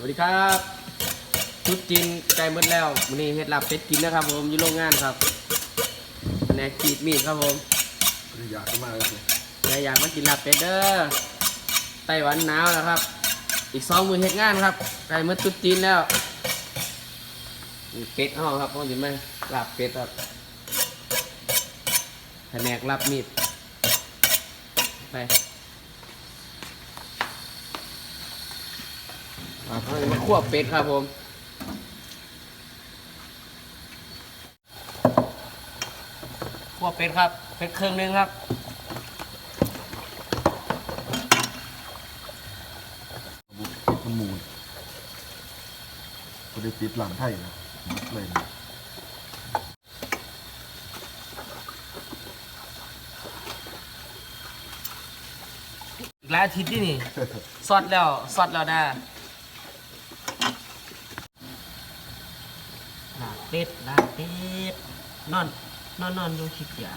สวัสดีครับชุดจีนไก่หมดแล้ววันนี้เฮ็ดลาบเป็ดกินนะครับ ผมอยู่โรงงานครับแผนกกรีดมีดครับผมอยากมากเลยสิใครอยากมากินลาบเป็ดเด้อไต้หวันหนาวแล้วครับ อีกสองมือเฮ็ดงานครับไก่หมดชุดจีนแล้วนี่เป็ดห้องครับพ่อเห็นไหมลาบเป็ดครับแผนกรับมีดไปอ่าเขาจะมาคั่วเป็ดครับผมคั่วเป็ดครับเป็ดเครื่องนึงครับมันมูลก็ได้ติดหลังไทยนะมัดเลยนะอีกหลายอาทิตย์นี่นี่สอดแล้วสอดแล้วนะลาบ เป็ดลาบเป็ดนอนนอนนอนอยู่คิดอยา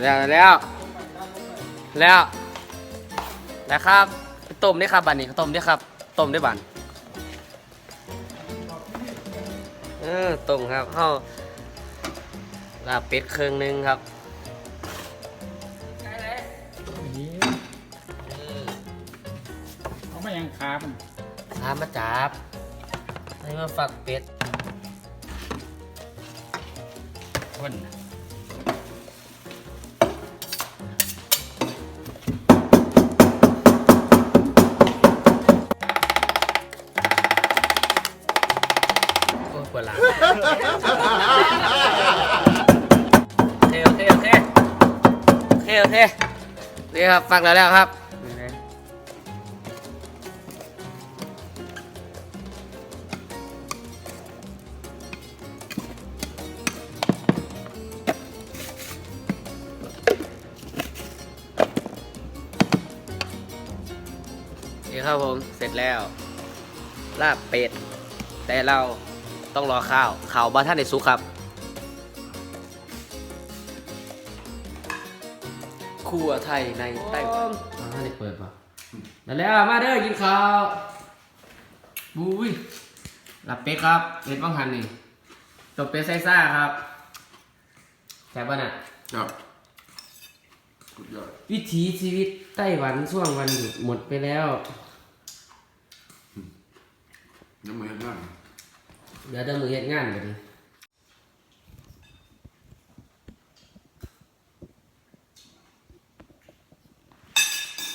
แล้วแล้วแล้วแล้วครับต้มได้ครับบันนี้ต้มได้ครับต้มได้บันเออต้มครับเข้าลาบเป็ดเครื่องหนึงครับเขาไม่ยังคามันพามาจับให้มาฝักเป็ดคนน่ะ เคโอเคนี่ครับฝักแล้วแล้วครับนี่นะนี่ครับผมเสร็จแล้ว ลาบเป็ด แต่เราต้องรอข้าวข้าวบ้าท่านในซุกครับ ครัวไทยในไต้หวันท่านได้เปิดป่ะแล้วแล้วมาเด้อกินข้าวบุ้ยลาบเป็ดครับเป็ดบ้างหันนี่ตบเป็ดไซซ่าครับแซ่บป่ะน่ะครับสุดยอดวิถีชีวิตไต้หวันช่วงวันหยุดหมดไปแล้วยังไม่เห็นงานเดี๋ยวเดินมือเฮ็ดงานกันดิ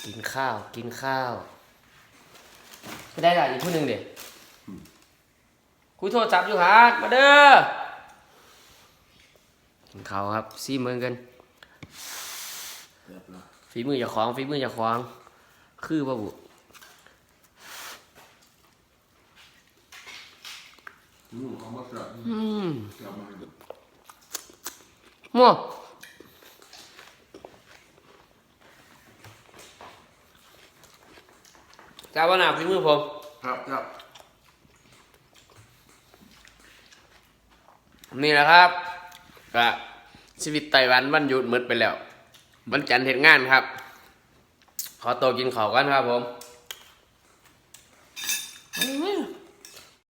กินข้าว กินข้าวไม่ได้หรออีกผู้หนึ่งเด็กคุยโทรศัพท์อยู่หาดมาเด้อกินข้าวครับซีเมืองกันเรียบร้อยฝีมืออย่าคล้องฝีมืออย่าคล้อง คือป่ะบุอืมเขามาเสิร์ฟอืมเสิร์ฟมาให้ดูมั่ว จ้าว่าหนาฝีมือผม ครับครับนี่แหละครับก็ชีวิตไต้หวันวันหยุดหมดไปแล้ววันจันทร์เห็นงานครับ ขอตัวกินข้าวกันครับผม